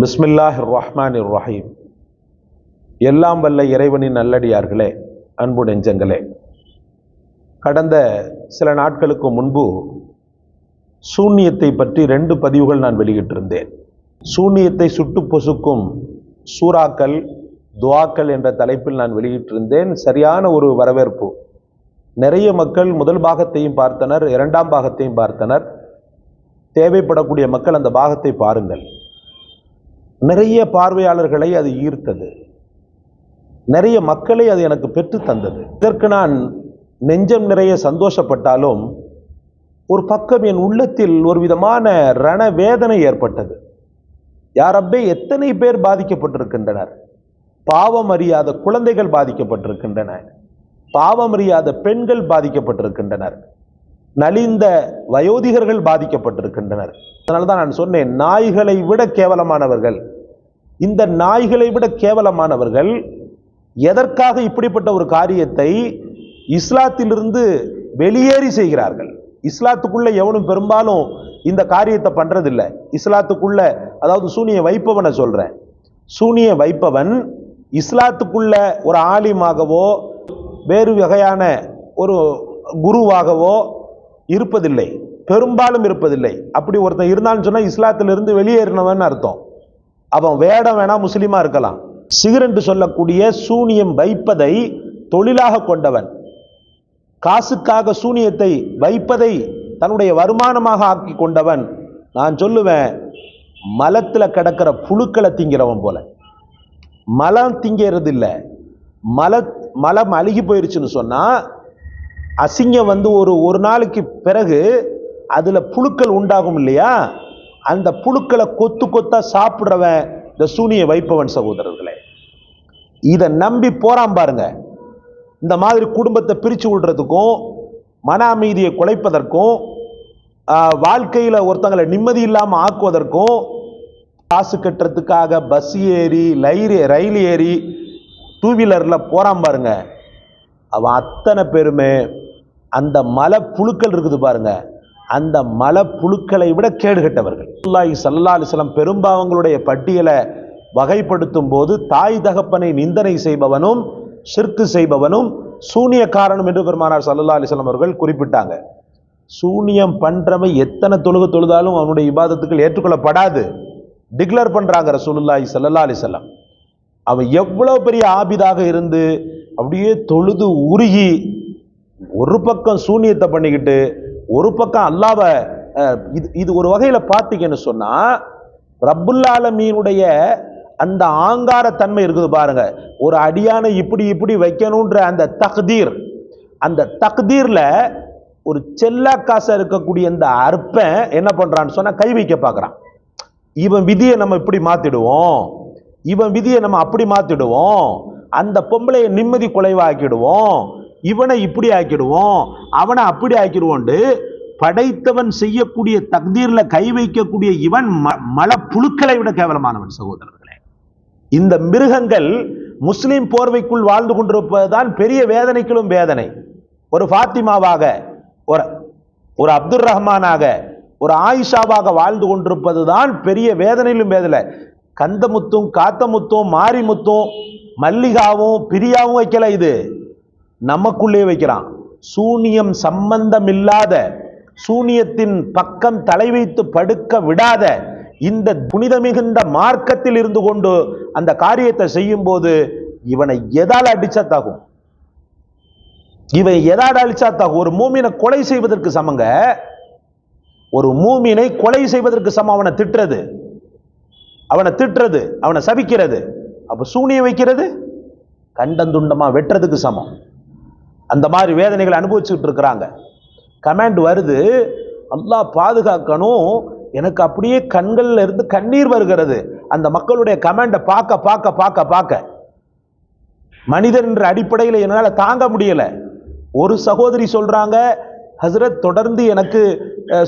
பிஸ்மில்லாஹ் ரஹ்மான் ரஹீம் எல்லாம் வல்ல இறைவனின் நல்லடியார்களே அன்பு நெஞ்சங்களே. கடந்த சில நாட்களுக்கு முன்பு சூன்யத்தை பற்றி ரெண்டு பதிவுகள் நான் வெளியிட்டிருந்தேன். சூன்யத்தை சுட்டு பொசுக்கும் சூறாக்கள் துவாக்கள் என்ற தலைப்பில் நான் வெளியிட்டிருந்தேன். சரியான ஒரு வரவேற்பு. நிறைய மக்கள் முதல் பாகத்தையும் பார்த்தனர் இரண்டாம் பாகத்தையும் பார்த்தனர். தேவைப்படக்கூடிய மக்கள் அந்த பாகத்தை பாருங்கள். நிறைய பார்வையாளர்களை அது ஈர்த்தது. நிறைய மக்களை அது எனக்கு பெற்று தந்தது. இதற்கு நான் நெஞ்சம் நிறைய சந்தோஷப்பட்டாலும் ஒரு பக்கம் என் உள்ளத்தில் ஒரு விதமான ரண வேதனை ஏற்பட்டது. யாரப்பே எத்தனை பேர் பாதிக்கப்பட்டிருக்கின்றனர்? பாவம் அறியாத குழந்தைகள் பாதிக்கப்பட்டிருக்கின்றன. பாவம் அறியாத பெண்கள் பாதிக்கப்பட்டிருக்கின்றனர். நலிந்த வயோதிகர்கள் பாதிக்கப்பட்டிருக்கின்றனர். அதனால தான் நான் சொன்னேன் நாய்களை விட கேவலமானவர்கள். இந்த நாய்களை விட கேவலமானவர்கள் எதற்காக இப்படிப்பட்ட ஒரு காரியத்தை இஸ்லாத்திலிருந்து வெளியேறி செய்கிறார்கள்? இஸ்லாத்துக்குள்ளே எவனும் பெரும்பாலும் இந்த காரியத்தை பண்ணுறதில்ல இஸ்லாத்துக்குள்ள அதாவது சூனிய வைப்பவனை சொல்கிறேன் சூனிய வைப்பவன் இஸ்லாத்துக்குள்ள ஒரு ஆலிமாகவோ வேறு வகையான ஒரு குருவாகவோ இருப்பதில்லை. பெரும்பாலும் இருப்பதில்லை. அப்படி ஒருத்தன் இருந்தான்னு சொன்னால் இஸ்லாத்திலிருந்து வெளியேறினவன் அர்த்தம். அவன் வேடம் வேணா முஸ்லீமாக இருக்கலாம். சிகரெண்டு சொல்லக்கூடிய சூனியம் வைப்பதை தொழிலாக கொண்டவன். காசுக்காக சூனியத்தை வைப்பதை தன்னுடைய வருமானமாக ஆக்கி கொண்டவன். நான் சொல்லுவேன் மலத்தில் கிடக்கிற புழுக்களை திங்கிறவன் போல. மலம் திங்கிறது இல்லை மல மலம் அழுகி போயிருச்சுன்னு சொன்னால் அசிங்கம் வந்து ஒரு ஒரு நாளைக்கு பிறகு அதில் புழுக்கள் உண்டாகும் இல்லையா? அந்த புழுக்களை கொத்து கொத்தா சாப்பிடுறவன் இந்த சூனியை வைப்பவன் சகோதரர்களே. இதை நம்பி போறான் பாருங்க. இந்த மாதிரி குடும்பத்தை பிரித்து விடுறதுக்கும் மன அமைதியை குலைப்பதற்கும் வாழ்க்கையில் ஒருத்தங்களை நிம்மதி இல்லாமல் ஆக்குவதற்கும் காசு கட்டுறதுக்காக பஸ் ஏறி லைரி ரயில் ஏறி டூ வீலரில் போறான் பாருங்க. அவன் அத்தனை பேருமே அந்த மலை புழுக்கள் இருக்குது பாருங்கள் அந்த மலை புழுக்களை விட கேடுகட்டவர்கள். சல்லா அலிஸ்லாம் பெரும்பாவங்களுடைய பட்டியலை வகைப்படுத்தும் போது தாய் தகப்பனை நிந்தனை செய்பவனும் சிற்கு செய்பவனும் சூனியக்காரனும் என்று பெருமானார் சல்லா அலிஸ்லாம் அவர்கள் குறிப்பிட்டாங்க. சூனியம் பண்றவன் எத்தனை தொழுக தொழுதாலும் அவனுடைய இபாதத்துக்கள் ஏற்றுக்கொள்ளப்படாது. டிக்ளேர் பண்ணுறாங்க ரசூலுல்லாஹி சல்லா அலிசல்லாம் அவன் எவ்வளோ பெரிய ஆபிதாக இருந்து அப்படியே தொழுது உருகி ஒரு பக்கம் சூனியத்தை பண்ணிக்கிட்டு ஒரு பக்கம் அல்லாவை இது இது ஒரு வகையில் பார்த்தீங்கன்னு சொன்னால் ரப்புல் ஆலமீனுடைய அந்த ஆங்கார தன்மை இருக்குது பாருங்க. ஒரு அடியானை இப்படி இப்படி வைக்கணுன்ற அந்த தக்தீர் அந்த தக்தீரில் ஒரு செல்லா காசை இருக்கக்கூடிய இந்த அற்பன் என்ன பண்ணுறான்னு சொன்னால் கை வைக்க பார்க்குறான். இவன் விதியை நம்ம இப்படி மாற்றிடுவோம் இவன் விதியை நம்ம அப்படி மாற்றிடுவோம் அந்த பொம்பளையை நிம்மதி குலைவாக்கிடுவோம். இவனை இப்படி ஆக்கிடுவோம் அவனை அப்படி ஆக்கிடுவோண்டு படைத்தவன் செய்யக்கூடிய தக்தீரில் கை வைக்கக்கூடிய இவன் ம- மல புழுக்களை விட கேவலமானவன் சகோதரர்களே. இந்த மிருகங்கள் முஸ்லிம் போர்வைக்குள் வாழ்ந்து கொண்டிருப்பதுதான் பெரிய வேதனைகளும் வேதனை. ஒரு ஃபாத்திமாவாக ஒரு ஒரு அப்துல் ரஹ்மானாக ஒரு ஆயிஷாவாக வாழ்ந்து கொண்டிருப்பது தான் பெரிய வேதனையிலும் வேதனை. கந்தமுத்தும் காத்தமுத்தும் மாரிமுத்தும் மல்லிகாவும் பிரியாவும் வைக்கல இது. நமக்குள்ளே வைக்கிறான். சூனியம் சம்பந்தம் இல்லாத சூனியத்தின் பக்கம் தலை வைத்து படுக்க விடாத இந்த புனித மிகுந்த மார்க்கத்தில் இருந்து கொண்டு அந்த காரியத்தை செய்யும் போது இவனை எதால அடிச்சா தாகும் இவன் எதால் அழிச்சா தாகும் ஒரு மூமினை கொலை செய்வதற்கு சமங்க ஒரு மூமினை கொலை செய்வதற்கு சமம் அவனை திட்டுறது. அவனை திட்டுறது அவனை சபிக்கிறது. அப்ப சூனியம் வைக்கிறது? கண்டந்துண்டமா வெட்டுறதுக்கு சமம். அந்த மாதிரி வேதனைகளை அனுபவிச்சுக்கிட்டு இருக்கிறாங்க. கமாண்ட் வருது நல்லா பாதுகாக்கணும். எனக்கு அப்படியே கண்கள்ல இருந்து கண்ணீர் வருகிறது. அந்த மக்களுடைய கமாண்டை பார்க்க பார்க்க பார்க்க பார்க்க. மனிதன் என்ற அடிப்படையில் என்னால் தாங்க முடியல. ஒரு சகோதரி சொல்றாங்க ஹஸ்ரத் தொடர்ந்து எனக்கு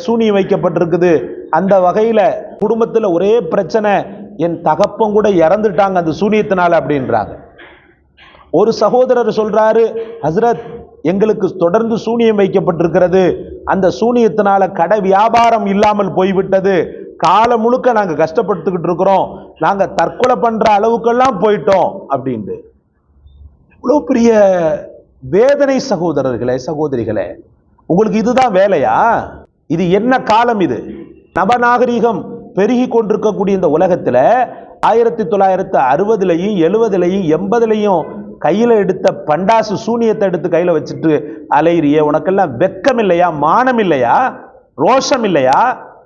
சூனியம் வைக்கப்பட்டிருக்குது. அந்த வகையில் குடும்பத்தில் ஒரே பிரச்சனை என் தகப்பம் கூட இறந்துட்டாங்க அந்த சூனியத்தினால அப்படின்றாங்க. ஒரு சகோதரர் சொல்கிறாரு ஹஸ்ரத் எங்களுக்கு தொடர்ந்து சூனியம் வைக்கப்பட்டிருக்கிறது. அந்த சூனியத்தினால கடை வியாபாரம் இல்லாமல் போய்விட்டது. காலம் முழுக்க நாங்கள் கஷ்டப்பட்டுக்கிட்டு இருக்கிறோம். நாங்கள் தற்கொலை பண்ணுற அளவுக்கெல்லாம் போயிட்டோம். அப்படின்ட்டு. இவ்வளோ பெரிய வேதனை சகோதரர்களே சகோதரிகளே உங்களுக்கு இதுதான் வேலையா? இது என்ன காலம் இது? நவநாகரிகம் பெருகி கொண்டிருக்கக்கூடிய இந்த உலகத்தில் ஆயிரத்தி தொள்ளாயிரத்து அறுபதுலையும் எழுபதுலையும் எண்பதுலையும் கையில் எடுத்த பண்டாசு சூனியத்தை எடுத்து கையில் வச்சுட்டு அலையிறிய உனக்கெல்லாம் வெக்கம் இல்லையா? மானம் இல்லையா? ரோஷம் இல்லையா?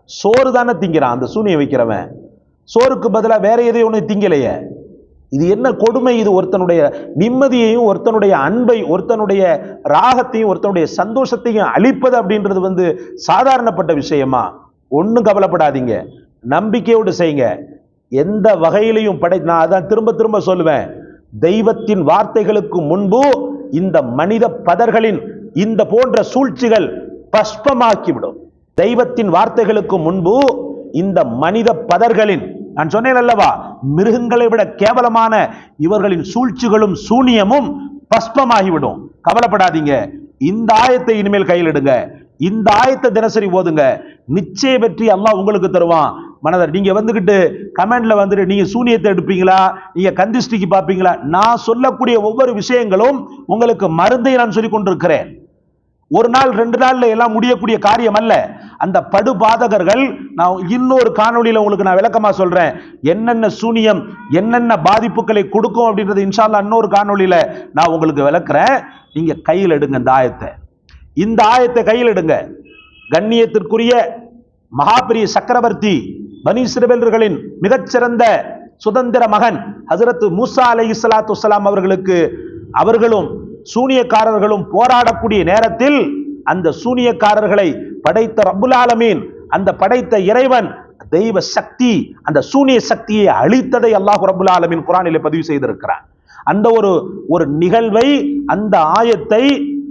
சோறு தானே திங்கிறான் அந்த சூனியம் வைக்கிறவன். சோறுக்கு பதிலாக வேற எதையும் ஒன்று திங்கலையே. இது என்ன கொடுமை இது? ஒருத்தனுடைய நிம்மதியையும் ஒருத்தனுடைய அன்பை ஒருத்தனுடைய ராகத்தையும் ஒருத்தனுடைய சந்தோஷத்தையும் அழிப்பது அப்படின்றது வந்து சாதாரணப்பட்ட விஷயமா? ஒன்றும் கவலைப்படாதீங்க. நம்பிக்கையோடு செய்யுங்க. எந்த வகையிலையும் படை நான் அதான் திரும்ப திரும்ப சொல்லுவேன். தெய்வத்தின் வார்த்தைகளுக்கு முன்பு இந்த மனித பதர்களின் இந்த போன்ற சூழ்ச்சிகள் பஸ்பமாக்கிவிடும் தெய்வத்தின் வார்த்தைகளுக்கு முன்பு இந்த மனித பதர்களின் நான் சொன்னேன் அல்லவா மிருகங்களை விட கேவலமான இவர்களின் சூழ்ச்சிகளும் சூனியமும் பஸ்பமாகிவிடும் கவலைப்படாதீங்க. இந்த ஆயத்தை இனிமேல் கையில் எடுங்க. இந்த ஆயத்தை தினசரி ஓதுங்க. நிச்சய வெற்றி அல்லாஹ் உங்களுக்கு தருவான். மனதர் நீங்க வந்துகிட்டு கமெண்ட்ல வந்துட்டு நீங்க சூனியத்தை எடுப்பீங்களா? நீங்க கந்திஷ்டிக்கு பார்ப்பீங்களா? நான் சொல்லக்கூடிய ஒவ்வொரு விஷயங்களும் உங்களுக்கு மருந்தை நான் சொல்லிக் கொண்டிருக்கிறேன் ஒரு நாள் ரெண்டு நாள்ல எல்லாம் முடியக்கூடிய காரியம் அல்ல. அந்த படுபாதகர்கள் நான் இன்னொரு காணொலியில் உங்களுக்கு நான் விளக்கமா சொல்றேன். என்னென்ன சூனியம் என்னென்ன பாதிப்புகளை கொடுக்கும் அப்படின்றது இன்ஷால்லா இன்னொரு காணொலியில் நான் உங்களுக்கு விளக்குறேன். நீங்க கையில் எடுங்க இந்த ஆயத்தை. இந்த ஆயத்தை கையில் எடுங்க. கண்ணியத்திற்குரிய மகாபெரிய சக்கரவர்த்தி பனி மிகச்சிறந்த சுதந்திர மகன் ஹசரத் மூசா அலை இஸ்லாத்து வலாம் அவர்களுக்கு அவர்களும் சூனியக்காரர்களும் போராடக்கூடிய நேரத்தில் அந்த சூனியக்காரர்களை படைத்த ரபுல் ஆலமீன் அந்த படைத்த இறைவன் தெய்வ சக்தி அந்த சூனிய சக்தியை அழித்ததை அல்லாஹ் ரபுல் ஆலமீன் குரானிலே பதிவு செய்திருக்கிறான். அந்த ஒரு ஒரு நிகழ்வை அந்த ஆயத்தை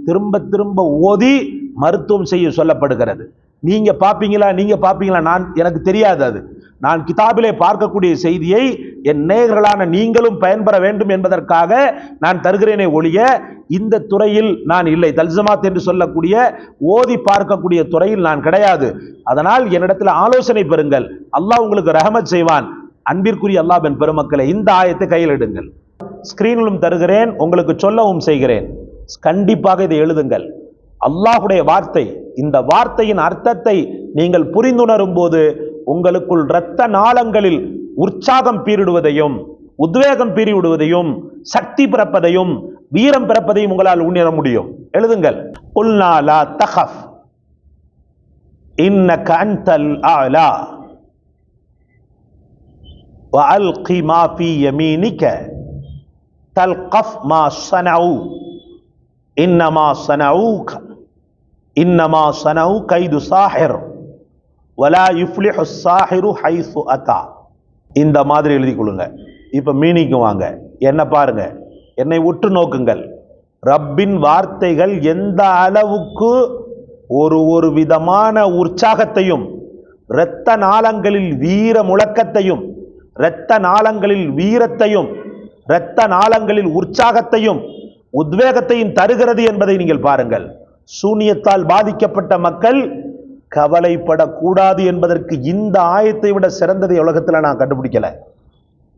திரும்ப திரும்ப ஓதி மருத்துவம் செய்ய சொல்லப்படுகிறது. நீங்க பார்ப்பீங்களா நீங்க பார்ப்பீங்களா நான் எனக்கு தெரியாது அது. நான் கிதாபிலே பார்க்கக்கூடிய செய்தியை என் நேயர்களான நீங்களும் பயன்பெற வேண்டும் என்பதற்காக நான் தருகிறேனே ஒழிய இந்த துறையில் நான் இல்லை. தல்சமாத் என்று சொல்லக்கூடிய ஓதி பார்க்கக்கூடிய துறையில் நான் கிடையாது. அதனால் என்னிடத்தில் ஆலோசனை பெறுங்கள். அல்லாஹ் உங்களுக்கு ரஹமத் செய்வான். அன்பிற்குரிய அல்லாஹ் என் பெருமக்களை இந்த ஆயத்தை கையில் எடுங்கள். ஸ்கிரீனிலும் தருகிறேன் உங்களுக்கு சொல்லவும் செய்கிறேன். கண்டிப்பாக இதை எழுதுங்கள். அல்லாஹுடைய வார்த்தை இந்த வார்த்தையின் அர்த்தத்தை நீங்கள் புரிந்துணரும் போது உங்களுக்குள் இரத்த நாளங்களில் உற்சாகம் பீரிடுவதையும் உத்வேகம் பீறிவிடுவதையும் சக்தி பிறப்பதையும் வீரம் பிறப்பதையும் உங்களால் உணர முடியும் எழுதுங்கள் குல்னா லா தகஃப் இன்னக அன்தல் ஆலா وألق ما في يمينك تلقف ما صنعوا إنما صنعوك இன்னமா சனவு கைது சாஹிர் வலா இஃப்லிஹு சாஹிரு ஹைசு அத்தா இந்த மாதிரி எழுதி கொள்ளுங்க. இப்போ மீனிக்கு வாங்க. என்ன பாருங்க. என்னை உற்று நோக்குங்கள். ரப்பின் வார்த்தைகள் எந்த அளவுக்கு ஒரு ஒரு விதமான உற்சாகத்தையும் இரத்த நாளங்களில் வீர முழக்கத்தையும் இரத்த நாளங்களில் வீரத்தையும் இரத்த நாளங்களில் உற்சாகத்தையும் உத்வேகத்தையும் தருகிறது என்பதை நீங்கள் பாருங்கள். சூனியத்தால் பாதிக்கப்பட்ட மக்கள் கவலைப்படக்கூடாது என்பதற்கு இந்த ஆயத்தை விட சிறந்ததை உலகத்தில் நான் கண்டுபிடிக்கல.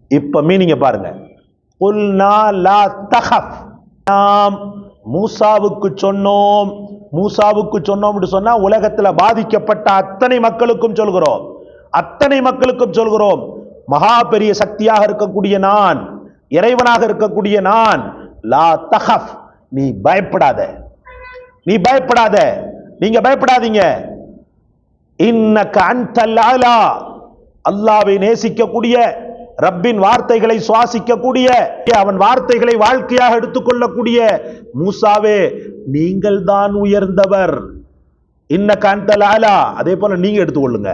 இப்ப மீனிங்க பாருங்க. லா நாம் மூசாவுக்கு சொன்னோம். மூசாவுக்கு சொன்னோம் சொன்னா உலகத்தில் பாதிக்கப்பட்ட அத்தனை மக்களுக்கும் சொல்கிறோம். அத்தனை மக்களுக்கும் சொல்கிறோம். மகா பெரிய சக்தியாக இருக்கக்கூடிய நான் இறைவனாக இருக்கக்கூடிய நான் லா தஹப் நீ பயப்படாத. நீ பயப்படாத. நீங்க பயப்படாதீங்க. இன்னக அன்தல் அல்லாவை நேசிக்கக்கூடிய ரப்பின் வார்த்தைகளை சுவாசிக்கக்கூடிய அவன் வார்த்தைகளை வாழ்க்கையாக எடுத்துக்கொள்ளக்கூடிய மூசாவே நீங்கள் தான் உயர்ந்தவர். இன்ன காண்டல் ஆலா. அதே போல நீங்க எடுத்துக்கொள்ளுங்க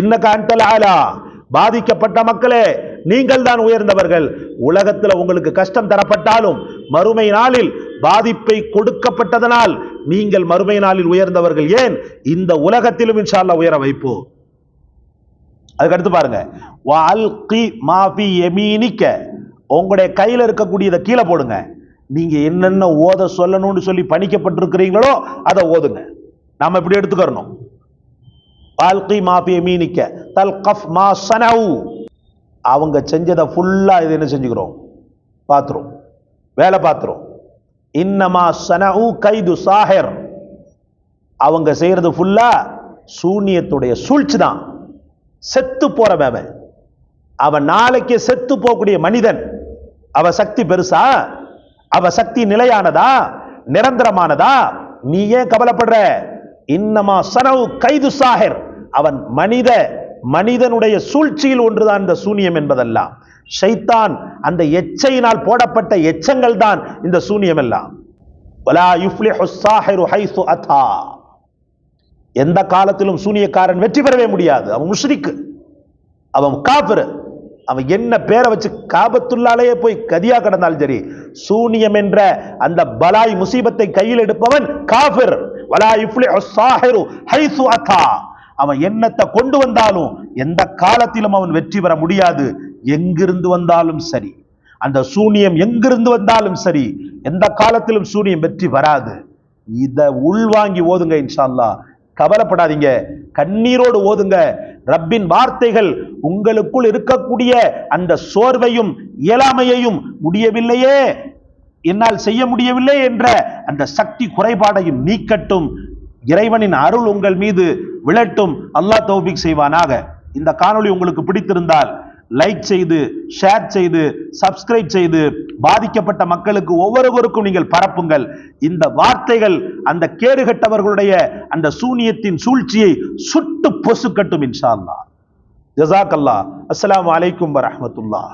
இன்ன காண்டல் ஆலா. பாதிக்கப்பட்ட மக்களே நீங்கள் தான் உயர்ந்தவர்கள். உலகத்தில் உங்களுக்கு கஷ்டம் தரப்பட்டாலும் மறுமை நாளில் பாதிப்பை கொடுக்கப்பட்டதனால் நீங்கள் மறுமை நாளில் உயர்ந்தவர்கள் ஏன்? இந்த உலகத்திலும் இன்ஷால்லா உயர வைப்போம். அதுக்கு அடுத்து பாருங்க வால்கி மாஃபி எமீனிக்க உங்களுடைய கையில் இருக்கக்கூடியதை கீழே போடுங்க. நீங்க என்னென்ன ஓத சொல்லணும்னு சொல்லி பணிக்கப்பட்டிருக்கிறீங்களோ அதை ஓதுங்க. நாம இப்படி எடுத்துக்கிறணும். பால்கி மாபி மீனிக்க தல் கஃப் மா சனவு. அவங்க செஞ்சதை ஃபுல்லாக இது என்ன செஞ்சுக்கிறோம்? பார்த்துரும் வேலை பார்த்துரும் இன்னமா சனவு கைது சாஹிர். அவங்க செய்யறது ஃபுல்லா சூனியத்துடைய சூழ்ச்சி தான். செத்து போறவன் அவன். அவன் நாளைக்கு செத்து போகக்கூடிய மனிதன். அவ சக்தி பெருசா? அவ சக்தி நிலையானதா? நிரந்தரமானதா? நீ ஏன் கவலைப்படுற? இன்னமா சனவு கைது சாஹிர். அவன் மனித மனிதனுடைய சூழ்ச்சியில் ஒன்றுதான் இந்த சூனியம் என்பதெல்லாம். ஷைத்தான் அந்த எச்சையினால் போடப்பட்ட எச்சங்கள் தான் இந்த சூனியம் எல்லாம் வலா எந்த காலத்திலும் சூனியக்காரன் வெற்றி பெறவே முடியாது. அவன் முஷ்ரிக்கு. அவன் காஃபிர். அவன் என்ன பேரை வச்சு காபத்துள்ளாலேயே போய் கதியா கிடந்தாலும் சரி சூனியம் என்ற அந்த பலாய் முசீபத்தை கையில் எடுப்பவன் காஃபிர். வலா இஃப்லி ஹைசு ஹைஸு அத்தா. அவன் எண்ணத்தை கொண்டு வந்தாலும் எந்த காலத்திலும் அவன் வெற்றி பெற முடியாது. எங்கிருந்து வந்தாலும் சரி அந்த சூனியம் எங்கிருந்து வந்தாலும் சரி எந்த காலத்திலும் சூனியம் வெற்றி வராது. இதை உள்வாங்கி ஓதுங்க இன்ஷா அல்லாஹ் கவலைப்படாதீங்க. கண்ணீரோடு ஓதுங்க. ரப்பின் வார்த்தைகள் உங்களுக்குள் இருக்கக்கூடிய அந்த சோர்வையும் இயலாமையையும் முடியவில்லையே. என்னால் செய்ய முடியவில்லை என்ற அந்த சக்தி குறைபாடையும் நீக்கட்டும். இறைவனின் அருள் உங்கள் மீது விழட்டும் அல்லாஹ் தௌபிக் செய்வானாக. இந்த காணொளி உங்களுக்கு பிடித்திருந்தால் லைக் செய்து ஷேர் செய்து சப்ஸ்கிரைப் செய்து பாதிக்கப்பட்ட மக்களுக்கு ஒவ்வொருவருக்கும் நீங்கள் பரப்புங்கள். இந்த வார்த்தைகள் அந்த கேடுகட்டவர்களுடைய அந்த சூனியத்தின் சூழ்ச்சியை சுட்டு பொசுக்கட்டும் இன்ஷா அல்லா ஜசாக் அல்லாஹ் அஸ்லாம் வலைக்கும் வரமத்துல்லா